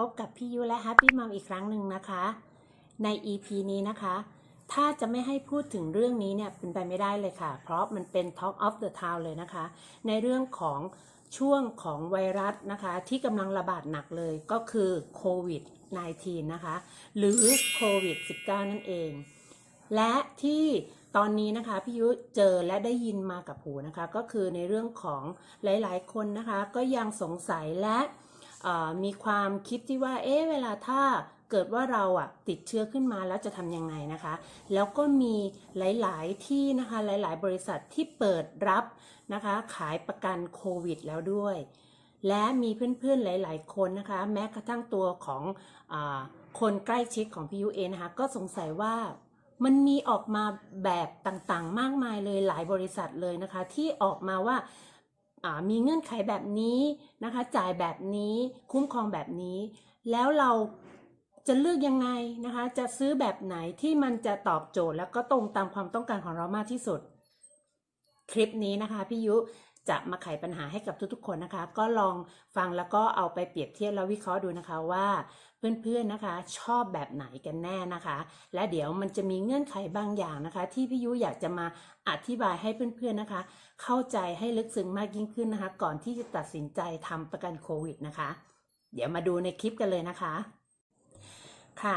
พบกับพี่ยุและ Happy Mom อีกครั้งหนึ่งนะคะ ใน EP นี้นะคะ ถ้าจะไม่ให้พูดถึงเรื่องนี้เนี่ยเป็นไปไม่ได้เลยค่ะ เพราะมันเป็น Talk of the Town เลยนะคะ ในเรื่องของช่วงของไวรัสนะคะ ที่กำลังระบาดหนักเลยก็คือโควิด -19 นะคะ หรือโควิด -19 นั่นเอง และที่ตอนนี้นะคะพี่ยุเจอและได้ยินมากับหูนะคะ ก็คือในเรื่องของหลายๆ คนนะคะ ก็ยังสงสัยและ มีความคิดที่ว่า เอ๊ะ เวลาถ้าเกิดว่าเราอะติดเชื้อขึ้นมาแล้วจะทำยังไงนะคะ แล้วก็มีหลาย ๆ ที่นะคะ หลาย ๆ บริษัทที่เปิดรับนะคะ ขายประกันโควิดแล้วด้วย และมีเพื่อน ๆ หลาย ๆ คนนะคะ แม้กระทั่งตัวของอคนใกล้ชิดของพี่ยุเอนะคะ ก็สงสัยว่ามันมีออกมาแบบต่างๆ มากมายเลยหลายบริษัทเลยนะคะ ที่ออกมาว่า มีเงื่อนไขแบบนี้นะคะจ่ายแบบนี้คุ้มครองแบบนี้ แล้วเราจะเลือกยังไงนะคะจะซื้อแบบไหนที่มันจะตอบโจทย์แล้วก็ตรงตามความต้องการของเรามากที่สุด คลิปนี้นะคะพี่ยุ จะมาไขปัญหาให้กับทุกๆ คนนะคะ ก็ลองฟังแล้วก็เอาไปเปรียบเทียบแล้ววิเคราะห์ดูนะคะว่าเพื่อนๆนะคะ ชอบแบบไหนกันแน่นะคะ และเดี๋ยวมันจะมีเงื่อนไขบางอย่างนะคะ ที่พี่ยุอยากจะมาอธิบายให้เพื่อนๆนะคะ เข้าใจให้ลึกซึ้งมากยิ่งขึ้นนะคะ ก่อนที่จะตัดสินใจทำประกันโควิดนะคะ เดี๋ยวมาดูในคลิปกันเลยนะคะ ค่ะ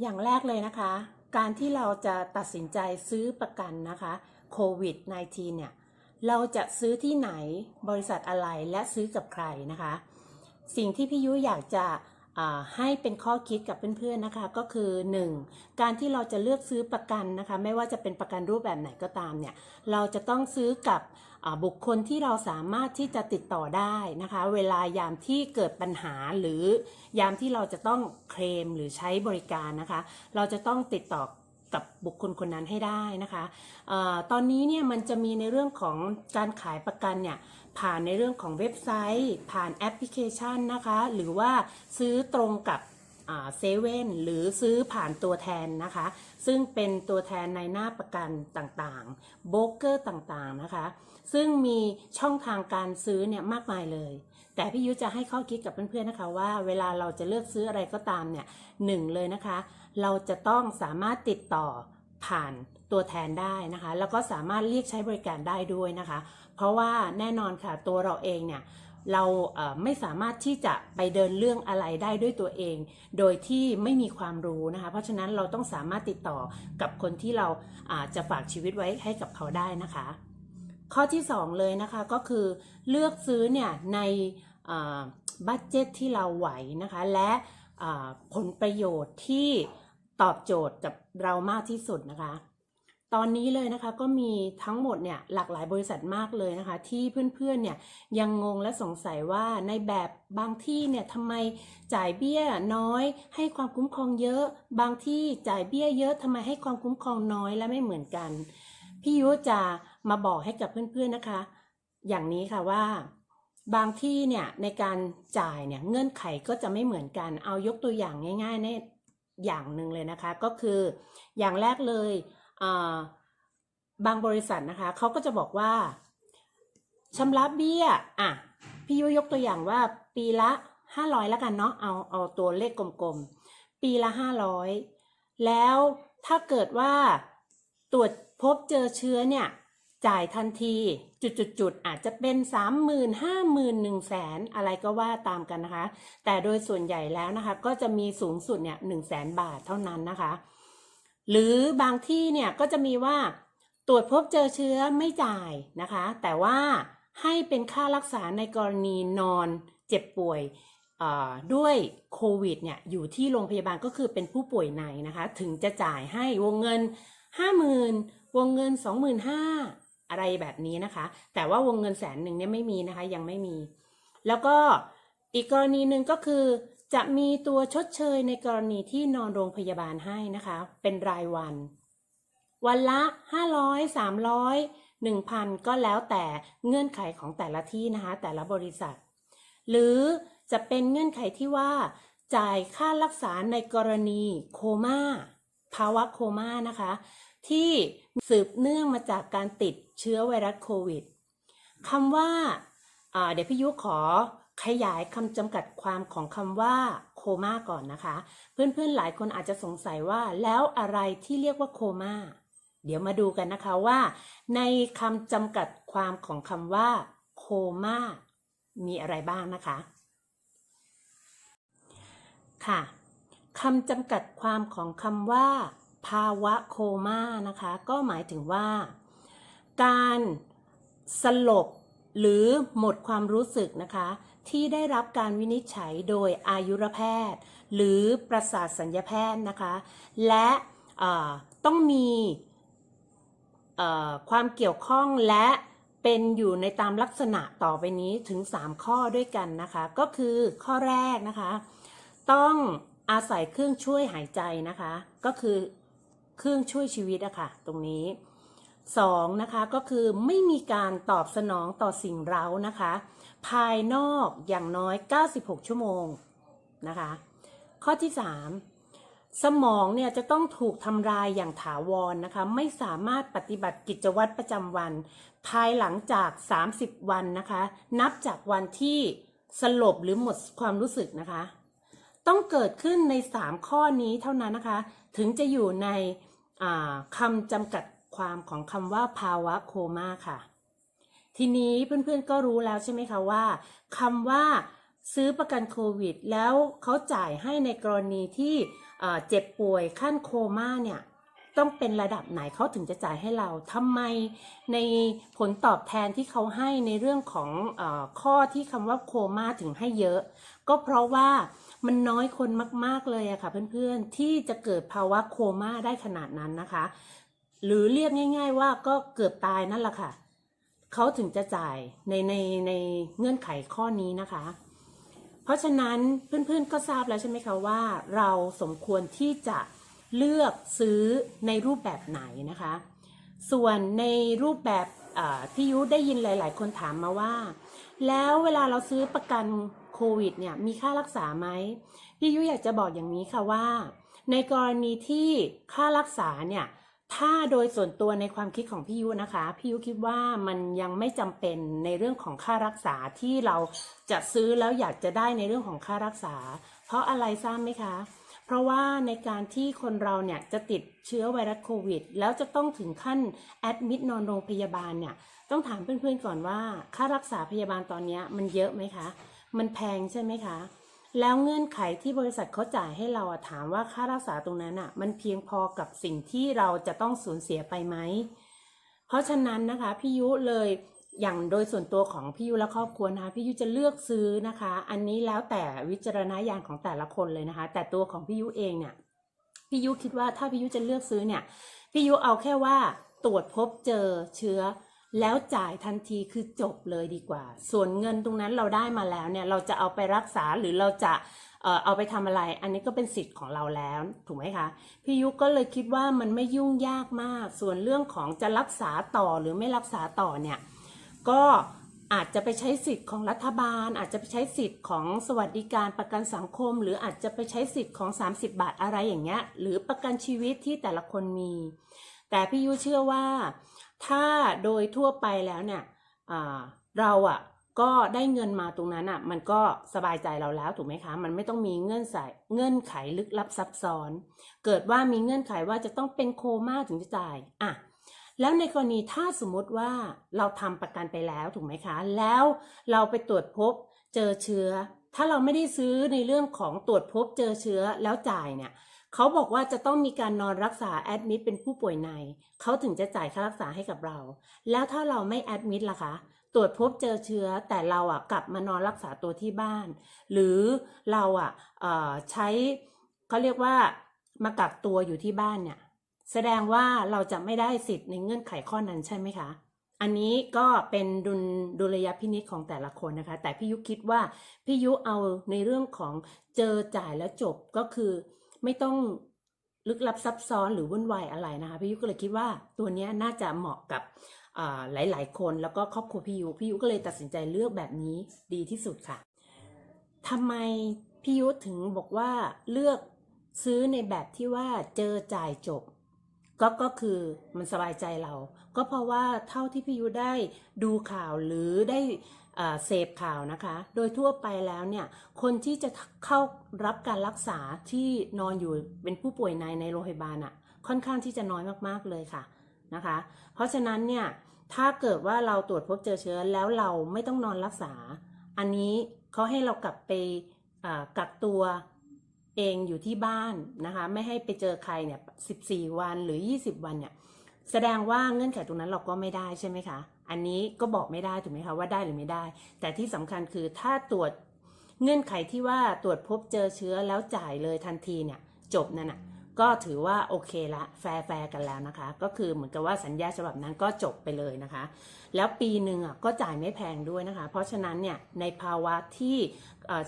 อย่างแรกเลยนะคะ การที่เราจะตัดสินใจซื้อประกันนะคะโควิด -19 เนี่ย เราจะซื้อที่ไหนบริษัทอะไรและซื้อกับใครนะคะ สิ่งที่พี่ยุ้ยอยากจะให้เป็นข้อคิดกับเพื่อนๆนะคะ ก็คือ 1. การที่เราจะเลือกซื้อประกันนะคะ ไม่ว่าจะเป็นประกันรูปแบบไหนก็ตามเนี่ย เราจะต้องซื้อกับบุคคลที่เราสามารถที่จะติดต่อได้นะคะ เวลายามที่เกิดปัญหาหรือยามที่เราจะต้องเคลมหรือใช้บริการนะคะ เราจะต้องติดต่อ กับบุคคลคนนั้นให้ได้นะคะออตอนนี้เนี่ยมันจะมีในเรื่องของการขายประกันเนี่ยผ่านในเรื่องของเว็บไซต์ ผ่านแอปพลิเคชันนะคะ หรือว่าซื้อตรงกับ เซเว่นหรือซื้อผ่านตัวแทนนะคะ ซึ่งเป็นตัวแทนในหน้าประกันต่างๆโบรกเกอร์ต่างๆนะคะ ซึ่งมีช่องทางการซื้อเนี่ยมากมายเลย แต่พี่ยุจะให้ข้อคิดกับเพื่อนๆนะคะว่าเวลาเราจะเลือกซื้ออะไรก็ตามเนี่ยหนึ่งเลยนะคะ เราจะต้องสามารถติดต่อผ่านตัวแทนได้นะคะ แล้วก็สามารถเรียกใช้บริการได้ด้วยนะคะ เพราะว่าแน่นอนค่ะตัวเราเองเนี่ย เราไม่สามารถที่จะไปเดินเรื่องอะไรได้ด้วยตัวเอง โดยที่ไม่มีความรู้นะคะ เพราะฉะนั้นเราต้องสามารถติดต่อกับคนที่เราอาจจะฝากชีวิตไว้ให้กับเขาได้นะคะ ข้อที่ 2 เลยนะคะก็คือเลือกซื้อเนี่ยในบัตเจ็ตที่เราไหวนะคะ และผลประโยชน์ที่ตอบโจทย์กับเรามากที่สุดนะคะ ตอนนี้เลยนะคะก็มีทั้งหมดเนี่ยหลากหลายบริษัทมากเลยนะคะ ที่เพื่อนๆเนี่ยยังงงและสงสัยว่าในแบบบางที่เนี่ยทำไมจ่ายเบี้ยน้อย ให้ความคุ้มครองเยอะ บางที่จ่ายเบี้ยเยอะทำไมให้ความคุ้มครองน้อยและไม่เหมือนกัน พี่ยุจะมาบอกให้กับเพื่อนๆนะคะ อย่างนี้ค่ะว่าบางที่เนี่ยในการจ่ายเนี่ยเงื่อนไขก็จะไม่เหมือนกันเอายกตัวอย่างง่ายๆในอย่างหนึ่งเลยนะคะ ก็คืออย่างแรกเลย บางบริษัทนะคะเขาก็จะบอกว่าชำระเบี้ยอะพี่ยุยกตัวอย่างว่าปีละห้าร้อยแล้วกันเนาะเอาเอาตัวเลขกลมๆ ปีละห้าร้อยแล้วถ้าเกิดว่าตรวจพบเจอเชื้อเนี่ย จ่ายทันทีจุดๆๆอาจจะเป็น3 0 0 0 0 5 0 0 0 0 1แสนอะไรก็ว่าตามกันนะคะ แต่โดยส่วนใหญ่แล้วนะคะ ก็จะมีสูงสุดเนี่ย1 0 0 0 0แสนบาทเท่านั้นนะคะ หรือบางที่เนี่ยก็จะมีว่าตรวจพบเจอเชื้อไม่จ่ายนะคะ แต่ว่าให้เป็นค่ารักษาในกรณีนอนเจ็บป่วยด้วยโควิดเนี่ยอยู่ที่โรงพยาบาลก็คือเป็นผู้ป่วยในนะคะ ถึงจะจ่ายให้วงเงิน 50,000 วงเงิน 25,000 อะไรแบบนี้นะคะ แต่ว่าวงเงินแสนหนึ่งเนี่ยไม่มีนะคะยังไม่มี แล้วก็อีกกรณีหนึ่งก็คือ จะมีตัวชดเชยในกรณีที่นอนโรงพยาบาลให้นะคะ เป็นรายวัน วันละ 500 300 1,000 ก็แล้วแต่เงื่อนไขของแต่ละที่นะคะ แต่ละบริษัท หรือจะเป็นเงื่อนไขที่ว่า จ่ายค่ารักษาในกรณีโคม่า ภาวะโคม่านะคะ ที่สืบเนื่องมาจากการติดเชื้อไวรัสโควิดคำว่าเดี๋ยวพี่ยุขอ ขยายคำจำกัดความของคำว่าโคม่าก่อนนะคะ เพื่อนๆหลายคนอาจจะสงสัยว่าแล้วอะไรที่เรียกว่าโคม่าเดี๋ยวมาดูกันนะคะว่า ในคำจำกัดความของคำว่าโคม่ามีอะไรบ้างนะคะ ค่ะคำจำกัดความของคำว่า ภาวะโคม่านะคะ ก็หมายถึงว่า การสลบหรือหมดความรู้สึกนะคะ ที่ได้รับการวินิจฉัยโดยอายุรแพทย์ หรือประสาทสัญญาแพทย์นะคะ และต้องมีความเกี่ยวข้องและเป็นอยู่ในตามลักษณะต่อไปนี้ถึง 3 ข้อด้วยกันนะคะ ก็คือข้อแรกนะคะ ต้องอาศัยเครื่องช่วยหายใจนะคะ ก็คือเครื่องช่วยชีวิตอะค่ะตรงนี้ สองนะคะก็คือไม่มีการตอบสนองต่อสิ่งเร้านะคะ ภายนอกอย่างน้อย 96 ชั่วโมงนะคะ ข้อที่ 3 สมองเนี่ยจะต้องถูกทำลายอย่างถาวรนะคะ ไม่สามารถปฏิบัติกิจวัตรประจำวัน ภายหลังจาก 30 วันนะคะ นับจากวันที่สลบหรือหมดความรู้สึกนะคะ ต้องเกิดขึ้นใน 3 ข้อนี้เท่านั้นนะคะ ถึงจะอยู่ในคำจำกัด ความของคำว่าภาวะโคม่าค่ะ ทีนี้เพื่อนๆก็รู้แล้วใช่ไหมคะว่าคำว่าซื้อประกันโควิด แล้วเขาจ่ายให้ในกรณีที่เจ็บป่วยขั้นโคม่าเนี่ยต้องเป็นระดับไหนเขาถึงจะจ่ายให้เราทำไมในผลตอบแทนที่เขาให้ในเรื่องของอข้อที่คำว่าโคม่าถึงให้เยอะ ก็เพราะว่ามันน้อยคนมาก ๆเลยอะค่ะเพื่อนๆที่จะเกิดภาวะโคม่าได้ขนาดนั้นนะคะ หรือเรียกง่าย ๆ ว่าก็เกือบตายนั่นแหละค่ะเขาถึงจะจ่ายในในในเงื่อนไขข้อนี้นะคะ เพราะฉะนั้นเพื่อนๆก็ทราบแล้วใช่ไหมคะว่าเราสมควรที่จะเลือกซื้อในรูปแบบไหนนะคะ ส่วนในรูปแบบที่ยุได้ยินหลาย ๆ คนถามมาว่า แล้วเวลาเราซื้อประกันโควิดเนี่ยมีค่ารักษาไหมพี่ยุอยากจะบอกอย่างนี้ค่ะว่า ในกรณีที่ค่ารักษาเนี่ย ถ้าโดยส่วนตัวในความคิดของพี่ยุนะคะ พี่ยุคิดว่ามันยังไม่จำเป็นในเรื่องของค่ารักษาที่เราจะซื้อแล้วอยากจะได้ในเรื่องของค่ารักษา เพราะอะไรทราบไหมคะ เพราะว่าในการที่คนเราเนี่ยจะติดเชื้อไวรัสโควิด แล้วจะต้องถึงขั้นแอดมิดนอนโรงพยาบาลเนี่ยต้องถามเพื่อนๆก่อนว่า ค่ารักษาพยาบาลตอนนี้มันเยอะไหมคะ มันแพงใช่ไหมคะ แล้วเงื่อนไขที่บริษัทเขาจ่ายให้เราถามว่าค่ารักษาตรงนั้นอะ มันเพียงพอกับสิ่งที่เราจะต้องสูญเสียไปไหม เพราะฉะนั้นนะคะพี่ยุเลยอย่างโดยส่วนตัวของพี่ยุและครอบครัวนะคะพี่ยุจะเลือกซื้อนะคะ อันนี้แล้วแต่วิจารณญาณของแต่ละคนเลยนะคะ แต่ตัวของพี่ยุเองเนี่ยพี่ยุคิดว่าถ้าพี่ยุจะเลือกซื้อเนี่ยพี่ยุเอาแค่ว่าตรวจพบเจอเชื้อ แล้วจ่ายทันทีคือจบเลยดีกว่า ส่วนเงินตรงนั้นเราได้มาแล้วเนี่ยเราจะเอาไปรักษาหรือเราจะเออเอาไปทำอะไร อันนี้ก็เป็นสิทธิ์ของเราแล้ว ถูกไหมคะ พี่ยุก็เลยคิดว่ามันไม่ยุ่งยากมาก ส่วนเรื่องของจะรักษาต่อหรือไม่รักษาต่อเนี่ย ก็อาจจะไปใช้สิทธิ์ของรัฐบาล อาจจะไปใช้สิทธิ์ของสวัสดิการประกันสังคม หรืออาจจะไปใช้สิทธิ์ของ 30 บาทอะไรอย่างเงี้ย หรือประกันชีวิตที่แต่ละคนมี แต่พี่ยุเชื่อว่า ถ้าโดยทั่วไปแล้วเนี่ยเราอะ่ะก็ได้เงินมาตรงนั้นอะ่ะ มันก็สบายใจเราแล้วถูกไหมคะ มันไม่ต้องมีเงื่อนไขเงื่อนไขลึกลับซับซ้อน เกิดว่ามีเงื่อนไขว่าจะต้องเป็นโคม่าถึงจะจ่ายอะแล้วในกรณีถ้าสมมติว่าเราทำประกันไปแล้วถูกไหมคะ แล้วเราไปตรวจพบเจอเชื้อ ถ้าเราไม่ได้ซื้อในเรื่องของตรวจพบเจอเชื้อแล้วจ่ายเนี่ย เขาบอกว่าจะต้องมีการนอนรักษาแอดมิดเป็นผู้ป่วยใน เขาถึงจะจ่ายค่ารักษาให้กับเรา แล้วถ้าเราไม่แอดมิดล่ะคะ ตรวจพบเจอเชื้อแต่เราอะกลับมานอนรักษาตัวที่บ้าน หรือเราอะออใช้เขาเรียกว่ามากักตัวอยู่ที่บ้านเนี่ย แสดงว่าเราจะไม่ได้สิทธิ์ในเงื่อนไขข้อนั้นใช่ไหมคะ อันนี้ก็เป็นดุลดุลยพินิจของแต่ละคนนะคะ แต่พี่ยุคิดว่าพี่ยุเอาในเรื่องของเจอจ่ายแล้วจบก็คือ ไม่ต้องลึกลับซับซ้อนหรือวุ่นวายอะไรนะคะ พี่ยุก็เลยคิดว่าตัวนี้น่าจะเหมาะกับอ่าหลาย ๆ คนแล้วก็ครอบครัวพี่ยุพี่ยุก็เลยตัดสินใจเลือกแบบนี้ดีที่สุดค่ะทำไมพี่ยุถึงบอกว่าเลือกซื้อในแบบที่ว่าเจอจ่ายจบ ก็ก็คือมันสบายใจเรา ก็เพราะว่าเท่าที่พี่ยุได้ดูข่าวหรือได้เสพข่าวนะคะ โดยทั่วไปแล้วเนี่ย คนที่จะเข้ารับการรักษาที่นอนอยู่เป็นผู้ป่วยในในโรงพยาบาลอะค่อนข้างที่จะน้อยมากๆเลยค่ะนะคะ เพราะฉะนั้นเนี่ย ถ้าเกิดว่าเราตรวจพบเจอเชื้อแล้วเราไม่ต้องนอนรักษา อันนี้เขาให้เรากลับไปกักตัว เองอยู่ที่บ้านนะคะ ไม่ให้ไปเจอใครเนี่ย14 วันหรือ 20 วันเนี่ย แสดงว่าเงื่อนไขตรงนั้นเราก็ไม่ได้ใช่ไหมคะ อันนี้ก็บอกไม่ได้ถูกไหมคะว่าได้หรือไม่ได้ แต่ที่สำคัญคือถ้าตรวจเงื่อนไขที่ว่าตรวจพบเจอเชื้อแล้วจ่ายเลยทันทีเนี่ยจบนั่นน่ะ ก็ถือว่าโอเคละแฟร์แฟร์กันแล้วนะคะ ก็คือเหมือนกับว่าสัญญาฉบับนั้นก็จบไปเลยนะคะ แล้วปีหนึ่งอะก็จ่ายไม่แพงด้วยนะคะ เพราะฉะนั้นเนี่ยในภาวะที่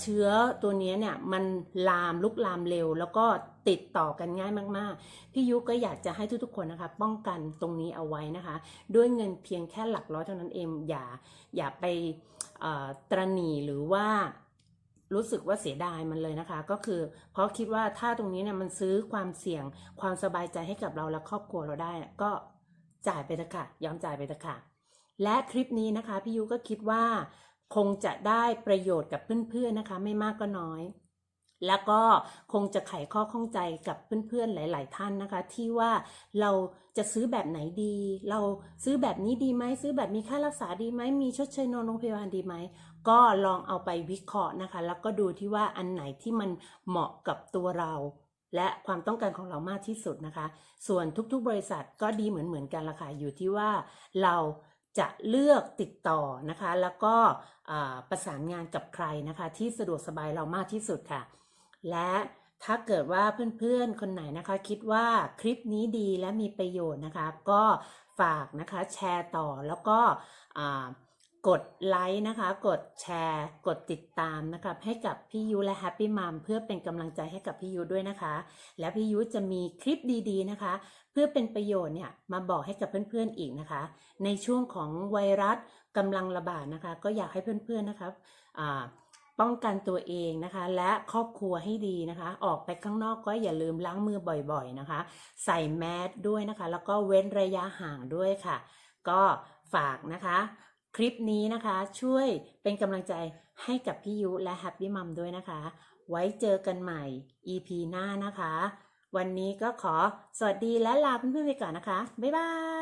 เชื้อตัวนี้เนี่ยมันลามลุกลามเร็ว แล้วก็ติดต่อกันง่ายมากๆ พี่ยุก็อยากจะให้ทุกๆคนนะคะ ป้องกันตรงนี้เอาไว้นะคะ ด้วยเงินเพียงแค่หลักร้อยเท่านั้นเองอย่าอย่าไปตระหนี่หรือว่า รู้สึกว่าเสียดายมันเลยนะคะ ก็คือ เพราะคิดว่าถ้าตรงนี้เนี่ยมันซื้อความเสี่ยงความสบายใจให้กับเราและครอบครัวเราได้ก็จ่ายไปเถอะค่ะยอมจ่ายไปเถอะค่ะ และคลิปนี้นะคะพี่ยุก็คิดว่าคงจะได้ประโยชน์กับเพื่อนๆนะคะ ไม่มากก็น้อย แล้วก็คงจะไขข้อข้องใจกับเพื่อนๆหลาย ๆ ท่านนะคะ ที่ว่าเราจะซื้อแบบไหนดี เราซื้อแบบนี้ดีไหมซื้อแบบมีค่ารักษาดีไหมมีชดเชยนอนโรงพยาบาลดีไหมก็ลองเอาไปวิเคราะห์นะคะ แล้วก็ดูที่ว่าอันไหนที่มันเหมาะกับตัวเรา และความต้องการของเรามากที่สุดนะคะ ส่วนทุกๆ บริษัทก็ดีเหมือนๆกันละค่ะอยู่ที่ว่าเราจะเลือกติดต่อนะคะ แล้วก็ประสานงานกับใครนะคะ ที่สะดวกสบายเรามากที่สุดค่ะ และถ้าเกิดว่าเพื่อนๆ คนไหนนะคะ คิดว่าคลิปนี้ดีและมีประโยชน์นะคะ ก็ฝากนะคะแชร์ต่อแล้วก็กดไลค์นะคะ กดแชร์ กดติดตามนะคะให้กับพี่ยุและ Happy Mom เพื่อเป็นกำลังใจให้กับพี่ยุด้วยนะคะ แล้วพี่ยุจะมีคลิปดีๆนะคะ เพื่อเป็นประโยชน์เนี่ยมาบอกให้กับเพื่อนๆอีกนะคะ ในช่วงของไวรัสกำลังระบาดนะคะ ก็อยากให้เพื่อนๆนะคะอ่า ป้องกันตัวเองนะคะ และครอบครัวให้ดีนะคะ ออกไปข้างนอกก็อย่าลืมล้างมือบ่อยๆนะคะ ใส่แมสด้วยนะคะ แล้วก็เว้นระยะห่างด้วยค่ะ ก็ฝากนะคะ คลิปนี้นะคะช่วยเป็นกำลังใจให้กับพี่ยุและ Happy Mom ด้วยนะคะ ไว้เจอกันใหม่ EP หน้านะคะ วันนี้ก็ขอสวัสดีและลาเพื่อนๆไปก่อนนะคะ บ๊ายบาย